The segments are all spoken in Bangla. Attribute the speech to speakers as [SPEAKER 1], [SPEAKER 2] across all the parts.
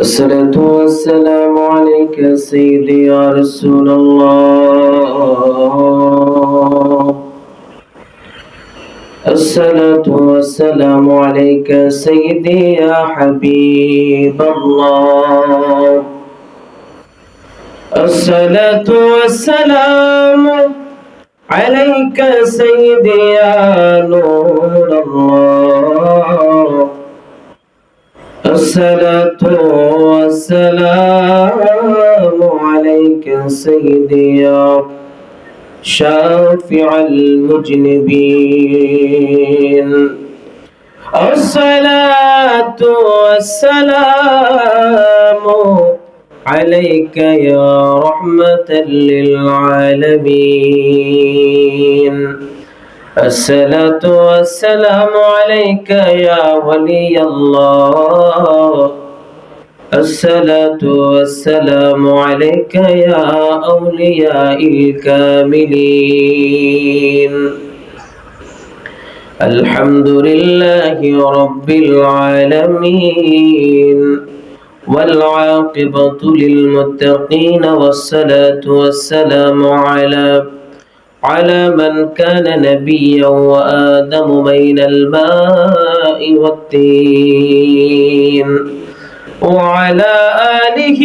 [SPEAKER 1] الصلاة والسلام عليك سيدي يا رسول الله. الصلاة والسلام عليك سيدي يا حبيب الله. الصلاة والسلام عليك سيدي يا نور الله. الصلاة والسلام عليك سيدي يا شافع المجنبين. الصلاة والسلام عليك يا رحمة للعالمين. الصلاة والسلام عليك يا ولي الله. الصلاة والسلام عليك يا أولياء الكاملين. الحمد لله رب العالمين. والعاقبة للمتقين والصلاة والسلام على على من كان نبيا وآدم بين الماء والتين. وعلى آله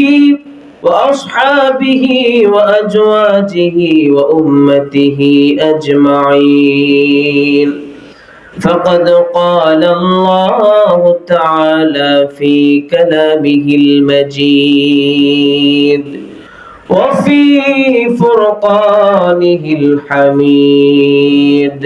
[SPEAKER 1] وأصحابه وأزواجه وأمته أجمعين. فقد قال الله تعالى في كلامه المجيد. وفي فرقانه الحميد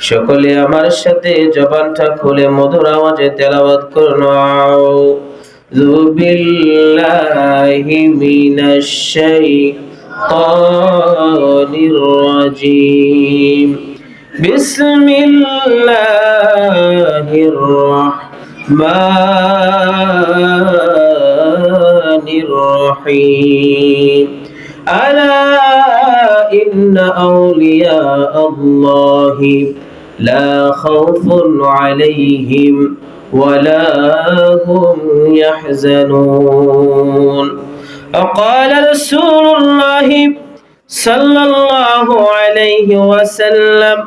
[SPEAKER 1] সকলে আমার সাথে জবানটা খুলে মধুর আওয়াজে তেলাওয়াত করুন আউযু বিল্লাহি মিনাশ শাইতানির রাজিম বিসমিল্লাহির রাহমানির الرحيم. ألا إن أولياء الله لا خوف عليهم ولا هم يحزنون. وقال رسول الله صلى الله عليه وسلم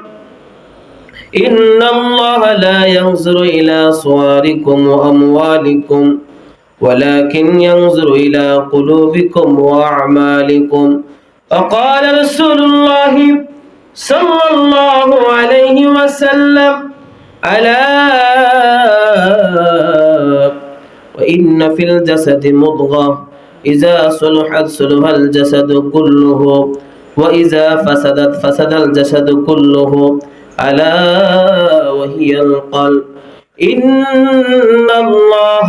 [SPEAKER 1] إن الله لا ينظر إلى صوركم وأموالكم ولكن ينظر إلى قلوبكم وأعمالكم. وقال رسول الله صلى الله عليه وسلم ألا وإن في الجسد مضغة إذا صلحت صلح الجسد كله وإذا فسدت فسد الجسد كله ألا وهي القلب. إن الله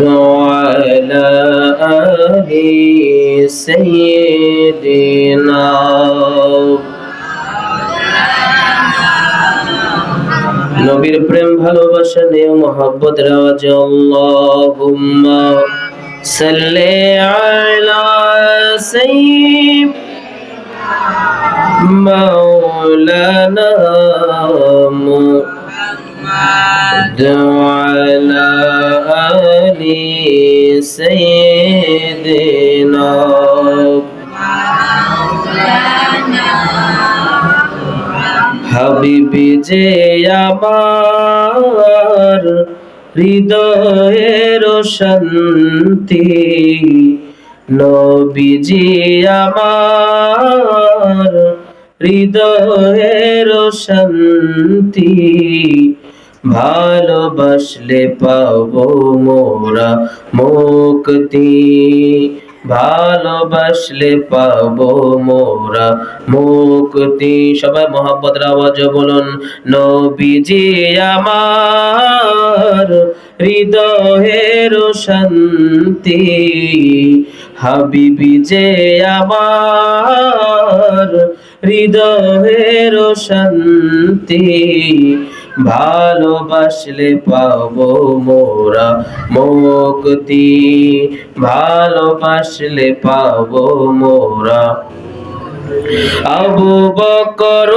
[SPEAKER 1] وعلى آل سيدنا নবীর প্রেম ভালোবাসা নিয়ে মোহাব্বত রাওয়াজে আল্লাহুম্মা সাল্লি আলা সাইয়্যিদ মাওলানা মুহাম্মদ وعلى آل سيدنا হাবিবি যে আমার হৃদয়ের শান্তি নবীজি আমার হৃদয়ের শান্তি ভালোবাসলে পাবো মোরা মুক্তি। ভালোবাসলে পাবো মোরা মুক্তি। সবাই মোহাম্মদ আওয়াজ বলুন, নবীজি আমার হৃদয়ের শান্তি হাবিবি যে আমার হৃদয়ের শান্তি ভালোবাসলে পাব মোরা মুক্তি। ভালোবাসলে পাব মোরা। আবু বকর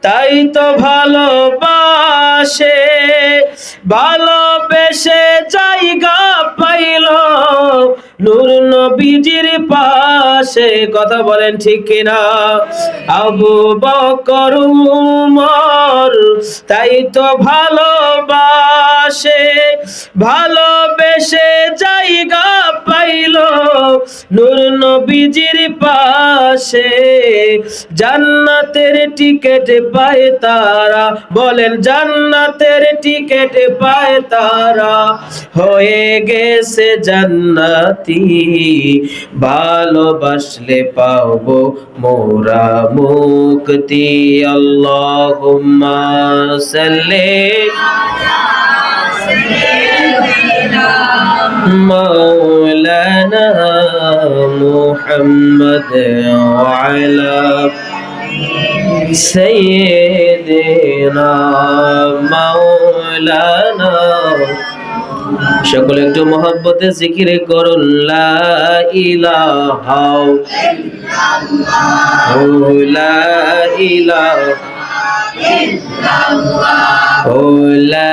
[SPEAKER 1] তাই তো ভালোবাসে। ভালোবেসে জায়গা পাইল নূর নবীজির পাশে কথা বলেন ঠিক কিনা? আবু বকর, উমর, তাই তো ভালোবাসে, ভালোবেসে জায়গা পাইল নূর নবীজির পাশে। জান্নাতের টিকেট পায় তারা, বলেন জান্নাতের টিকেট পায় তারা। হয়ে গেছে জান্নাতি ভালোবাসলে পাবো মোরা মুক্তি আল্লাহুম্মা সাল্লি مولانا محمد وعلى سيدنا مولانا সকলে একটু মহব্বতে জিকিরে করুন লা ইলাহা লা লা লা লা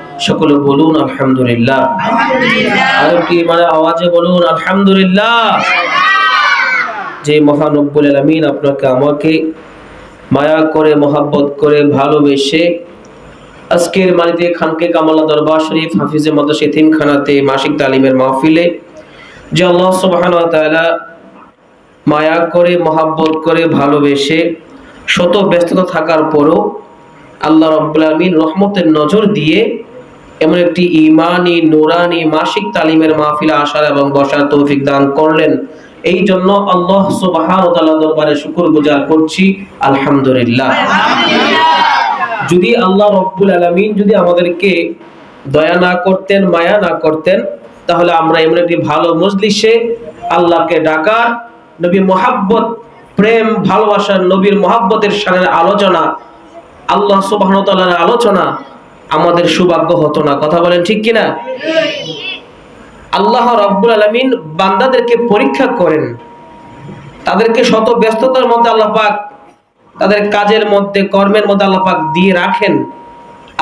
[SPEAKER 1] সকলে বলুন আলহামদুলিল্লাহ। আর কি মানে আওয়াজে বলুন আলহামদুলিল্লাহ। যে মহানব্বুল আলামিন আপনাকে আমাকে মায়া করে মহাব্বত করে ভালোবেসে আজকের মালিতে খানকে কামালা দরবার শরীফ হাফিজে মতো খানাতে মাসিক তালিমের মাহফিলে যে আল্লাহ সুবহান মায়া করে মহাব্বত করে ভালোবেসে শত ব্যস্ততা থাকার পরও আল্লাহ রব্বুল আলমিন রহমতের নজর দিয়ে এমন একটি ইমানি নুরানি মাসিক তালিমের মাহফিলে আসার এবং বসার তৌফিক দান করলেন। এই জন্য আল্লাহ সুবহান দরবারে শুকুর গুজার করছি। আলহামদুলিল্লাহ। যদি আল্লাহ রব্বুল আলমিন যদি আমাদেরকে দয়া না করতেন মায়া না করতেন তাহলে আমরা এমন একটি ভালো মজলিসে আল্লাহকে ডাকার নবী মোহাব্বত প্রেম ভালোবাসার নবীর মোহাব্বতের সানের আলোচনা আল্লাহ সুবাহর আলোচনা আমাদের সৌভাগ্য হতো না। কথা বলেন ঠিক কিনা? আল্লাহ রব্বুল আলমিন বান্দাদেরকে পরীক্ষা করেন। তাদেরকে শত ব্যস্ততার মধ্যে আল্লাহ পাক তাদের কাজের মধ্যে, কর্মের মধ্যে আল্লাহ পাক দিয়ে রাখেন।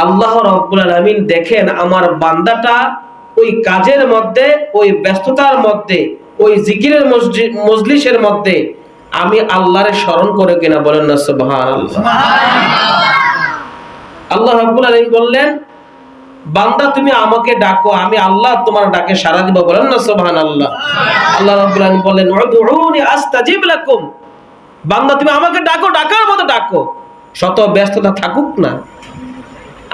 [SPEAKER 1] আল্লাহ রব্বুল আলমিন দেখেন আমার বান্দাটা ওই কাজের মধ্যে, ওই ব্যস্ততার মধ্যে, ওই জিকিরের মজলিসের মধ্যে আমি আল্লাহরে স্মরণ করে কিনা বলেন না সুবহান আল্লাহ রাব্বুল আলামিন বললেন, বান্দা তুমি আমাকে ডাকো, আমি আল্লাহ তোমার ডাকে সাড়া দিব বলেন না সুবহানাল্লাহ। আল্লাহ রাব্বুল আলামিন বললেন, উদউনি আস্তাজিব লাকুম। বান্দা তুমি আমাকে ডাকো, ডাকার মতো ডাকো। শত ব্যস্ততা থাকুক না।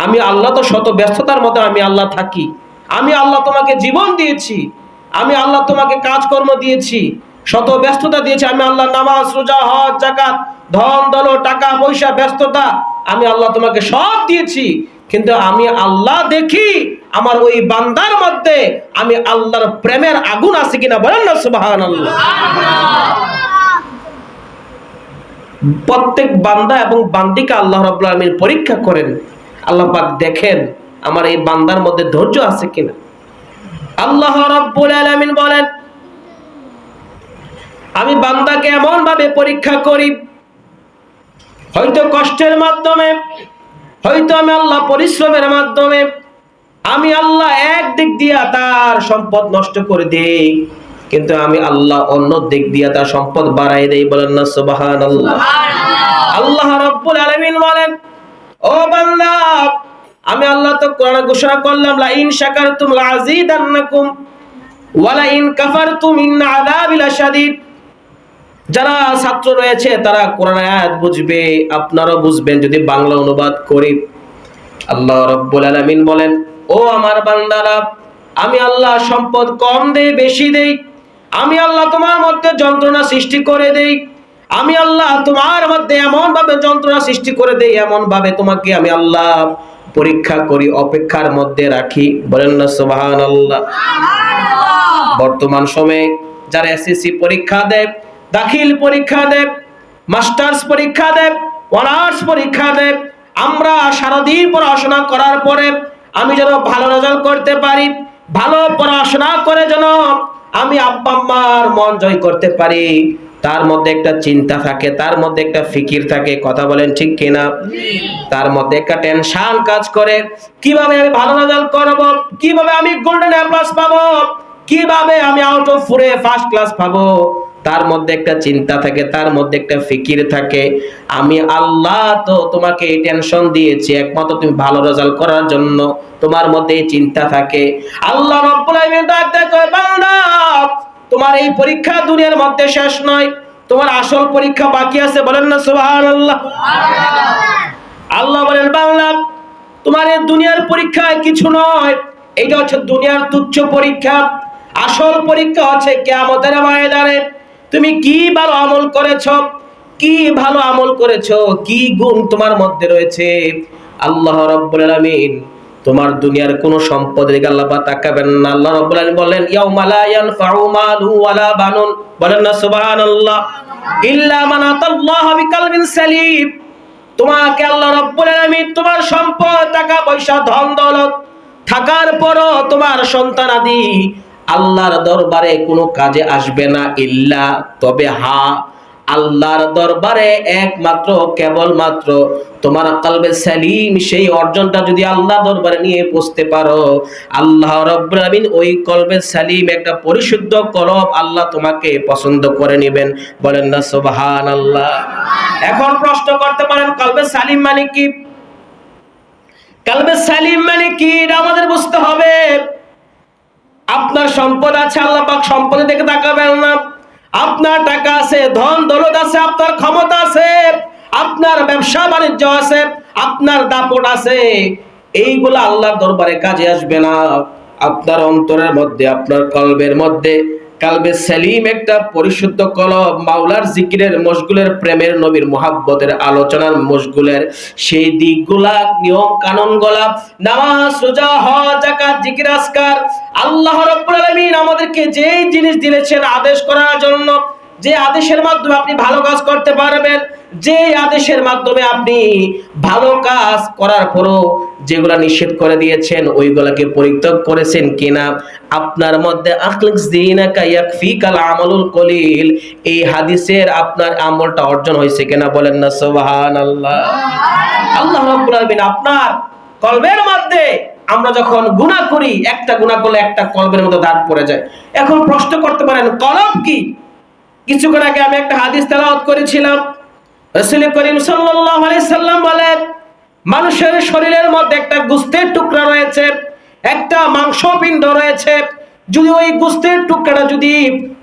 [SPEAKER 1] আমি আল্লাহ তো শত ব্যস্ততার মধ্যে আমি আল্লাহ থাকি। আমি আল্লাহ তোমাকে জীবন দিয়েছি। আমি আল্লাহ তোমাকে কাজকর্ম দিয়েছি। শত ব্যস্ততা দিয়েছি। আমি আল্লাহ নামাজ, রোজা, হজ জাকাত ধন দল টাকা, পয়সা, ব্যস্ততা আমি আল্লাহ তোমাকে সব দিয়েছি, কিন্তু আমি আল্লাহ দেখি আমার ওই বান্দার মধ্যে আমি আল্লাহর প্রেমের আগুন আছে কিনা বলেন না, সুবহানাল্লাহ। প্রত্যেক বান্দা এবং বান্দিকে আল্লাহ রাব্বুল আলামিন পরীক্ষা করেন, আল্লাহ পাক দেখেন আমার এই বান্দার মধ্যে ধৈর্য আছে কিনা। আল্লাহ রাব্বুল আলামিন বলেন, আমি বান্দাকে এমন ভাবে পরীক্ষা করি হয়তো কষ্টের মাধ্যমে হয়তো আমি আল্লাহ পরিশ্রমের মাধ্যমে আমি আল্লাহ এক দিক দিয়া তার সম্পদ নষ্ট করে দেই কিন্তু আমি আল্লাহ অন্য দিক দিয়া তার সম্পদ বাড়াই দেই বলেন না সুবাহান আল্লাহ আল্লাহ রব্বুল আলামিন বলেন ও বান্দা আমি আল্লাহ তো কোরআনে ঘোষণা করলাম লা ইন শাকারতুম লা আযীদান্নাকুম ওয়া লা ইন কাফারতুম ইন আযাবি লাশাদীদ যারা ছাত্র রয়েছে তারা কোরআন আয়াত বুঝবে আপনারাও বুঝবেন যদি বাংলা অনুবাদ করি। আল্লাহ রব্বুল আলামিন বলেন ও আমার বান্দারা আমি আল্লাহ সম্পদ কম দেই বেশি দেই। আমি আল্লাহ তোমার মধ্যে যন্ত্রণা সৃষ্টি করে দেই। আমি আল্লাহ তোমার মধ্যে এমন ভাবে যন্ত্রণা সৃষ্টি করে দেই এমন ভাবে তোমাকে আমি আল্লাহ পরীক্ষা করি অপেক্ষার মধ্যে রাখি। বলেন না সুবহানাল্লাহ। বর্তমান সময়ে যারা এসএসসি পরীক্ষা দেয় দাখিল পরীক্ষা দেয় মাস্টার্স পরীক্ষা দেয় অনার্স পরীক্ষা দেয় আমরা সারাদিন পড়াশোনা করার পরে আমি যেন ভালো রেজাল্ট করতে পারি, ভালো পড়াশোনা করে যেন আমি আব্বা আম্মার মন জয় করতে পারি। তার মধ্যে একটা চিন্তা থাকে, তার মধ্যে একটা ফিকির থাকে, কথা বলেন ঠিক কিনা? তার মধ্যে একটা টেনশন কাজ করে, কীভাবে আমি ভালো রেজাল্ট করব, কীভাবে আমি গোল্ডেন এ প্লাস পাবো, কীভাবে আমি আউট অফ ফোরে ফার্স্ট ক্লাস পাবো? তার মধ্যে একটা চিন্তা থাকে, তার মধ্যে একটা ফিকির থাকে। আমি আল্লাহ তো তোমাকে এই টেনশন দিয়েছি, একমাত্র তুমি ভালো রেজাল্ট করার জন্য তোমার মধ্যে এই চিন্তা থাকে। আল্লাহ তোমার এই পরীক্ষা দুনিয়ার মধ্যে শেষ নয়, তোমার আসল পরীক্ষা বাকি আছে, বলেন না, সুবহানাল্লাহ। আল্লাহ বলেন বাংলা তোমার এই দুনিয়ার পরীক্ষায় কিছু নয় এটা হচ্ছে দুনিয়ার তুচ্ছ পরীক্ষা। আসল পরীক্ষা হচ্ছে কেয়ামতের ময়দানে। তুমি কি ভালো আমল করেছ? কি ভালো আমল করেছ? কি গুণ তোমার মধ্যে রয়েছে? আল্লাহ রাব্বুল আলামিন তোমার দুনিয়ার কোন সম্পদের দিকে আল্লাহ তাকাবেন না। আল্লাহ রাব্বুল আলামিন বলেন ইয়াউমা লা ইয়ানফাউ মালু ওয়ালা বানুন। বলেন না, সুবহানাল্লাহ। ইল্লা মান আতাল্লাহ বিকালবিন সালিম। তোমাকে আল্লাহ রব্বুল আলামিন তোমার সম্পদ, টাকা, পয়সা, ধন, দৌলত থাকার পরও তোমার সন্তান আদি আল্লাহর দরবারে কোনো কাজে আসবে না ইল্লা, তবে হা, আল্লাহর দরবারে একমাত্র, কেবলমাত্র তোমার কালবে সালিম, সেই অর্জনটা যদি আল্লাহ দরবারে নিয়ে পৌঁছতে পারো, আল্লাহ রব্বুল ওই কলবে সালিম একটা পরিশুদ্ধ কলব আল্লাহ তোমাকে পছন্দ করে নেবেন। বলেন না, সুবহানাল্লাহ। এখন প্রশ্ন করতে পারেন, কলবে সালিম মানে কি? কলবে সালিম মানে কি? এটা আমাদের বুঝতে হবে। আপনার সম্পদ আছে, আল্লাহ পাক সম্পদের দিকে তাকাবেন না। আপনার টাকা আছে, ধন দৌলত আছে, আপনার ক্ষমতা আছে, আপনার ব্যবসা বাণিজ্য আছে, আপনার দাপট আছে। এইগুলো আল্লাহর দরবারে কাজে আসবে না। আপনার অন্তরের মধ্যে, আপনার কলবের মধ্যে কালবে সেলিম একটা পরিশুদ্ধ কলব, মাওলার জিকিরের মশগুলের প্রেমের নবীর মোহাব্বতের আলোচনার মশগুলের সেই দিকগুলা নিয়ম কানুন গোলাপ, নামাজ, রোজা, হজ, যাকাত, জিকির আসকার আল্লাহ রাব্বুল আলামিন আমাদেরকে যেই জিনিস দিয়েছেন আদেশ করার জন্য, যে আদেশের মাধ্যমে আপনি ভালো কাজ করতে পারবেন। যে আদেশের মাধ্যমে আপনি ভালো কাজ করার পরও যেগুলা নিষেধ করে দিয়েছেন, ওইগুলাকে পরিত্যাগ করেছেন কিনা, আপনার মধ্যে আমালুল এই হাদিসের আপনার আমলটা অর্জন হয়েছে কিনা বলেন না, সুবহানাল্লাহ। আল্লাহ রাব্বুল আলামিন আপনার কলবের মধ্যে আমরা যখন গুনাহ করি, একটা গুনাহ করলে একটা কলবের মধ্যে দাগ পড়ে যায়। এখন প্রশ্ন করতে পারেন, কলব কি? কিছুক্ষণ আগে আমি একটা হাদিস তেলাওয়াত করেছিলাম মানুষের শরীরের মধ্যে একটা গুস্তের টুকরা রয়েছে, একটা মাংসপিণ্ড রয়েছে। যদি ওই গোস্তের টুকরাটা যদি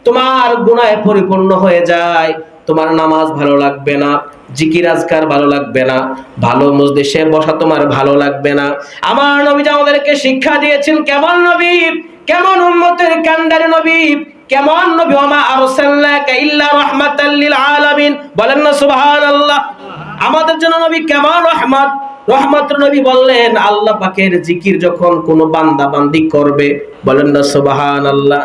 [SPEAKER 1] তোমার গুণায় পরিপূর্ণ হয়ে যায়, তোমার নামাজ ভালো লাগবে না, জিকির আজকার ভালো লাগবে না, ভালো মজলিসে বসা তোমার ভালো লাগবে না। আমার নবী আমাদেরকে শিক্ষা দিয়েছেন, কেমন নবী? কেমন উম্মতের কান্ডারি নবী? কেমন নবী? ওমা আরসালনাকা ইল্লা রাহমাতাল লিল আলামিন। বলেন না, সুবহানাল্লাহ। আমাদের জন্য নবী কেমন রহমত? রহমত নবী বললেন, আল্লাহ পাকের জিকির যখন কোনো বান্দা বান্দি করবে, বলেন না সুবাহান আল্লাহ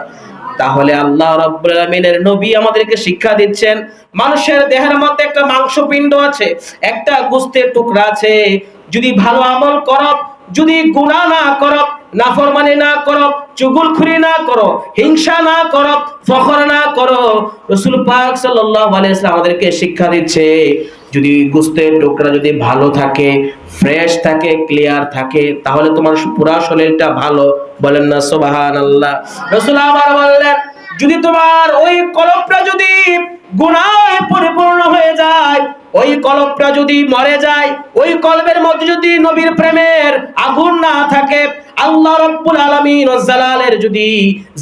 [SPEAKER 1] তাহলে আল্লাহ রাব্বুল আলামিনের নবী আমাদেরকে শিক্ষা দিচ্ছেন, মানুষের দেহের মধ্যে একটা মাংসপিণ্ড আছে, একটা গোস্তের টুকরা আছে। যদি ভালো আমল করো, যদি গুনাহ না করো নাফরমানি না করো, চুগুলখুরি না করো, হিংসা না করো, ফখর না করো। রসুল পাক সাল্লাল্লাহু আলাইহি ওয়াসাল্লাম আমাদেরকে শিক্ষা দিচ্ছে, যদি গোস্তের টুকরা যদি ভালো থাকে, ফ্রেশ থাকে, ক্লিয়ার থাকে, তাহলে তোমার পুরা শরীরটা ভালো। বলেন না, সুবহানাল্লাহ। রসুল আবার বললেন, যদি তোমার ওই কলবটা যদি গুনাহে পরিপূর্ণ হয়ে যায়, ওই কলবটা যদি মরে যায়, ওই কলবের মধ্যে যদি নবীর প্রেমের আগুন না থাকে আল্লাহ রব্বুল আলামিন জালালের যদি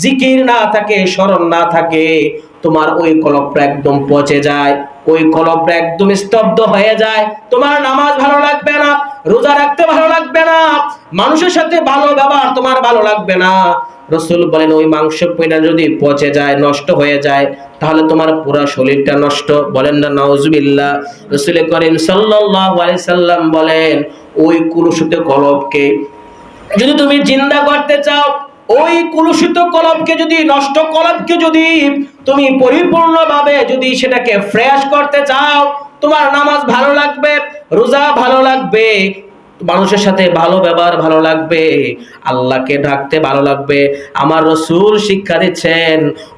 [SPEAKER 1] জিকির না থাকে, স্মরণ না থাকে, তোমার ওই কলবটা একদম পচে যায়, ওই কলবটা একদম স্তব্ধ হয়ে যায়। তোমার নামাজ ভালো লাগবে না, রোজা রাখতে ভালো লাগবে না, মানুষের সাথে ভালো ব্যবহার তোমার ভালো লাগবে না। রসুল বলেন, ওই মাংস পিঁড়া যদি পচে যায়, নষ্ট হয়ে যায়, তাহলে তোমার পুরো শরীরটা নষ্ট। বলেন না, নাউজুবিল্লাহ। রসুল করিম সাল্লাল্লাহু আলাইহি সাল্লাম বলেন, ওই কুলুষিত কলবকে যদি তুমি জিন্দা করতে চাও, ওই কলুষিত কলবকে যদি, নষ্ট কলবকে যদি তুমি পরিপূর্ণভাবে যদি সেটাকে ফ্রেশ করতে চাও, তোমার নামাজ ভালো লাগবে, রোজা ভালো লাগবে মানুষের সাথে ভালো ব্যবহার ভালো লাগবে। আল্লাহকে ডাকতে ভালো লাগবে। আমার রসুল শিক্ষা দিচ্ছেন,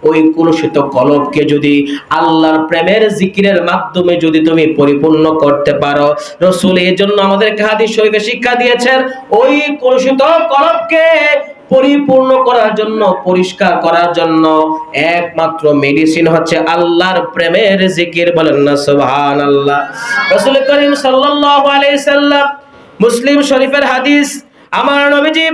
[SPEAKER 1] ওই কুলুষিত কলবকে যদি আল্লাহর প্রেমের জিকিরের মাধ্যমে যদি তুমি পরিপূর্ণ করতে পারো। রসুল এই জন্য আমাদেরকে হাদিস শরীফে শিক্ষা দিয়েছেন, ওই কুলুষিত কলবকে পরিপূর্ণ করার জন্য, পরিষ্কার করার জন্য। একমাত্র মেডিসিন হচ্ছে আল্লাহর প্রেমের জিকির, বলেন না সুবহানাল্লাহ। রাসূল করিম সাল্লাল্লাহু আলাইহি সাল্লাম মুসলিম শরীফের হাদিস, আমার নবীজি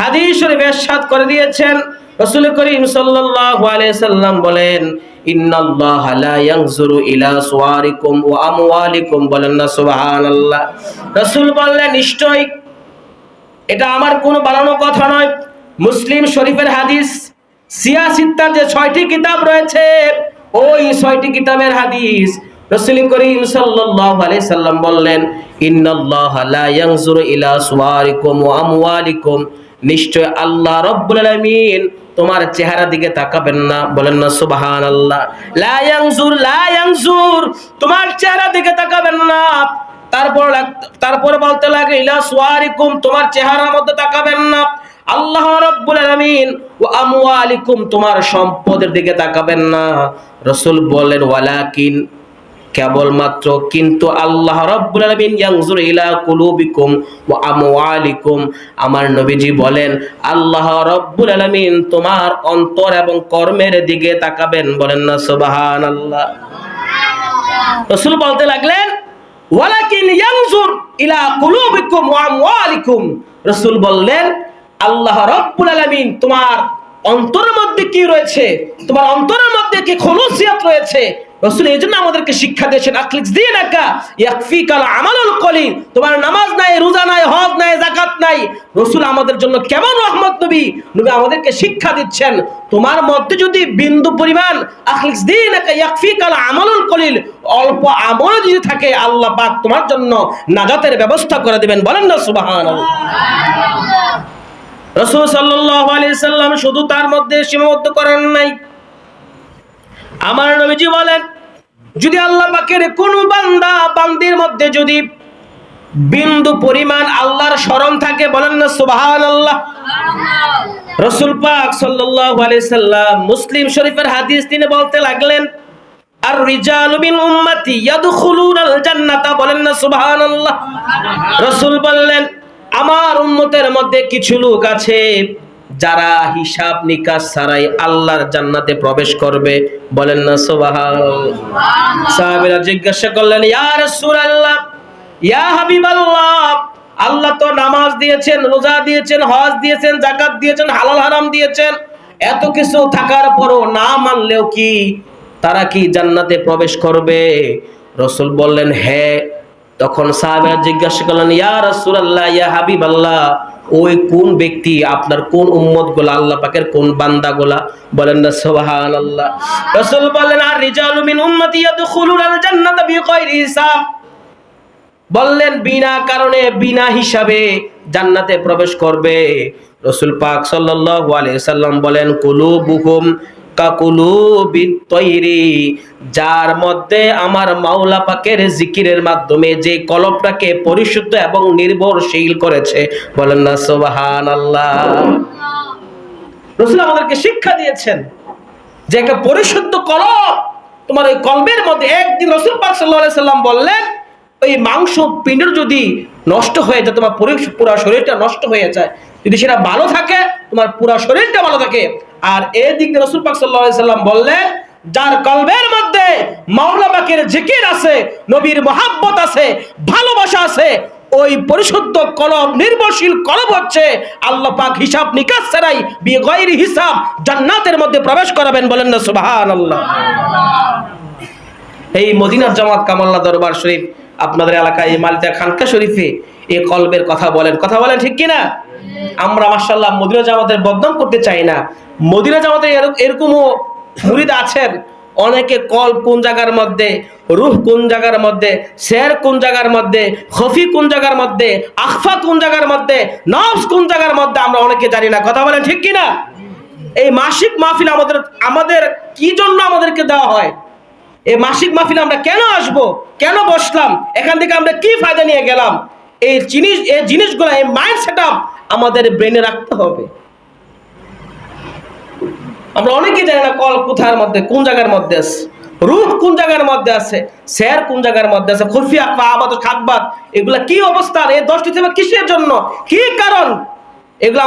[SPEAKER 1] হাদিস শরীফে ইরশাদ করে দিয়েছেন। রাসূল করিম সাল্লাল্লাহু আলাইহি সাল্লাম বলেন, ইন্নাল্লাহ লা ইয়ানজুরু ইলা সুওয়ারিকুম ওয়া আমওয়ালিকুম। বলেন না, সুবহানাল্লাহ। রাসূল বললেন, নিশ্চয়ই এটা আমার কোনো বানানো কথা নয়। মুসলিম শরীফের হাদিস সিয়াসিত্তার যে ছয়টি কিতাব রয়েছে, ওই ছয়টি কিতাবের হাদিস রসুল করিম সাল্লাল্লাহু সাল্লাম বললেন, ইন্নাল্লাহ লা ইয়ানজুরু ইলা সুওয়ারিকুম ওয়া আমওয়ালিকুম। নিশ্চয় আল্লাহ রাব্বুল আলামিন তোমার চেহারা দিকে তাকাবেন না। বলেন না, সুবহানাল্লাহ। লা ইয়ানজুর লা ইয়ানজুর তোমার চেহারা দিকে তাকাবেন না। তারপর তারপর বলতে লাগে ইলা সুয়ারিকুম তোমার চেহারার মধ্যে তাকাবেন না। আল্লাহ রাব্বুল আলামিন ও আমওয়ালিকুম, তোমার সম্পদের দিকে তাকাবেন না। রাসূল বলেন ওয়ালাকিন কেবলমাত্র, কিন্তু আল্লাহ রাব্বুল আলামিন ইয়ানজুর ইলা কুলুবিকুম ওয়া আমওয়ালিকুম। আমার নবীজি বলেন, আল্লাহ রাব্বুল আলামিন তোমার অন্তর এবং কর্মের দিকে তাকাবেন। বলেন না, সুবহানাল্লাহ। রাসূল বলতে লাগলেন, ওয়ালাকিন ইয়ানজুর ইলা কুলুবিকুম ওয়া আমওয়ালিকুম। রাসূল বললেন, আল্লাহ রাব্বুল আলামিন তোমার অন্তরের মধ্যে কি রয়েছে? তোমার অন্তরের মধ্যে কি খলুসিয়াত রয়েছে? রসুল এই জন্য আমাদেরকে শিক্ষা দিয়েছেন আখলিস দিয়ে রাখা ইয়াকফিকাল আমালুল কলিল তোমার নামাজ নাই রোজা নাই হজ নাই যাকাত নাই। রসুল আমাদের জন্য কেমন রহমত নবী? নবী আমাদেরকে শিক্ষা দিচ্ছেন তোমার মধ্যে যদি বিন্দু পরিমাণ আখলিস দিয়ে রাখা ইয়াকফিকাল আমালুল কলিল অল্প আমল যদি থাকে আল্লাহ পাক তোমার জন্য নাজাতের ব্যবস্থা করে দিবেন। বলেন না সুবহানাল্লাহ। রসুল সাল্লাল্লাহু আলাইহি সাল্লাম শুধু তার মধ্যে সীমাবদ্ধ করেন নাই। আমার নবীজি বলেন, যদি আল্লাহ পাকের কোন বান্দা বান্দির মধ্যে যদি বিন্দু পরিমাণ আল্লাহর স্মরণ থাকে, বলেন না সুবহানাল্লাহ। রসুল পাক আলাইহি সাল্লাম মুসলিম শরীফের হাদিস তিনি বলতে লাগলেন আর রিজালু মিন উম্মতি ইয়াদখুলুনাল জান্নাতা বলেন না সুবহানাল্লাহ। রসুল বললেন, আমার উম্মতের মধ্যে কিছু লোক আছে যারা হিসাব নিকাশ ছাড়াই আল্লাহর জান্নাতে প্রবেশ করবে, বলেন না সাহাবীরা জিজ্ঞাসা করলেন, ইয়া রাসূলুল্লাহ, ইয়া হাবিবাল্লাহ, আল্লাহ তো নামাজ দিয়েছেন, রোজা দিয়েছেন, হজ দিয়েছেন জাকাত দিয়েছেন, হালাল হারাম দিয়েছেন, এত কিছু থাকার পরও না মানলেও কি তারা কি জান্নাতে প্রবেশ করবে? রসুল বললেন হ্যাঁ। তখন সাহাবেরা জিজ্ঞাসা করলেন, ইয়া রাসূলুল্লাহ, ইয়া হাবিবাল্লাহ, ওই কোন ব্যক্তি, আপনার কোন উম্মত গোলা আল্লাহ পাকের কোন বান্দা গোলা বলেন না, সুবহানাল্লাহ। রাসূল বললেন আর রিজালু মিন উম্মতি ইয়াদখুলুনাল জান্নাতা বিগাইরি হিসাব। বললেন, বিনা কারণে, বিনা হিসাবে জান্নাতে প্রবেশ করবে। রসুল পাক সাল্লাল্লাহু আলাইহি সাল্লাম বলেন, কুলুবুহুম যার মধ্যে আমার মাওলা পাকের জিকিরের মাধ্যমে যে কলবটাকে পরিশুদ্ধ এবং নির্ভরশীল করেছে। বলেন না, সুবহানাল্লাহ। রসুল আমাদেরকে শিক্ষা দিয়েছেন যে একটা পরিশুদ্ধ কলব, তোমার ওই কলবের মধ্যে একদিন রসুল পাক সাল্লাহ সাল্লাম বললেন, ওই মাংস পিণ্ড যদি নষ্ট হয়ে যায়, তোমার পুরা শরীরটা নষ্ট হয়ে যায়, যদি সেটা ভালো থাকে, তোমার পুরা শরীরটা ভালো থাকে আর এদিক রসুল পাক সাল্লাহ সাল্লাম বললেন, যার কলবের মধ্যে মাওলা পাকের জিকির আছে, নবীর মহাব্বত আছে, ভালোবাসা আছে, ওই পরিশুদ্ধ কলব, নির্ভরশীল কলব হচ্ছে আল্লাহ পাক হিসাব নিকাশ ছাড়াই বিগয়রি হিসাব জান্নাতের মধ্যে প্রবেশ করাবেন বলেন না, সুবহানাল্লাহ। এই মদিনার জামাত কামাল্লা দরবার শরীফ, আপনাদের এলাকায় এই মালিতা খানকা শরীফে এই কলবের কথা বলেন। কথা বলেন ঠিক কিনা? আমরা মার্শাল্লাহ মদিনা জামাতের বদনাম করতে চাই না। মদিনা এরক- এরকমও মুরিদ আছেন। অনেকে কল কোন জায়গার মধ্যে, রুহ কোন জায়গার মধ্যে, শের কোন জায়গার মধ্যে, খফি কোন জায়গার মধ্যে, আখফা কোন জায়গার মধ্যে, নফস কোন জায়গার মধ্যে আমরা অনেকে জানি না। কথা বলেন ঠিক কিনা? এই মাসিক মাহফিল আমাদের আমাদের কি জন্য আমাদেরকে দেওয়া হয়? এই মাসিক মাহফিল আমরা কেন আসব? কেন বসলাম? এখান থেকে আমরা কি ফায়দা নিয়ে গেলাম? এই জিনিস, এই জিনিসগুলো, এই মাইন্ড সেট আমাদের ব্রেনে রাখতে হবে। আমরা অনেকেই জানি না কল কোথার মধ্যে, কোন জায়গার মধ্যে আছে। রূপ কোন জায়গার মধ্যে আছে স্যার কোন জায়গার মধ্যে আছে, খুফিয়া বা আবাদ খাকবাদ এগুলা কি অবস্থা এই দশটি থেকে কিসের জন্য? কি কারণ? এগুলো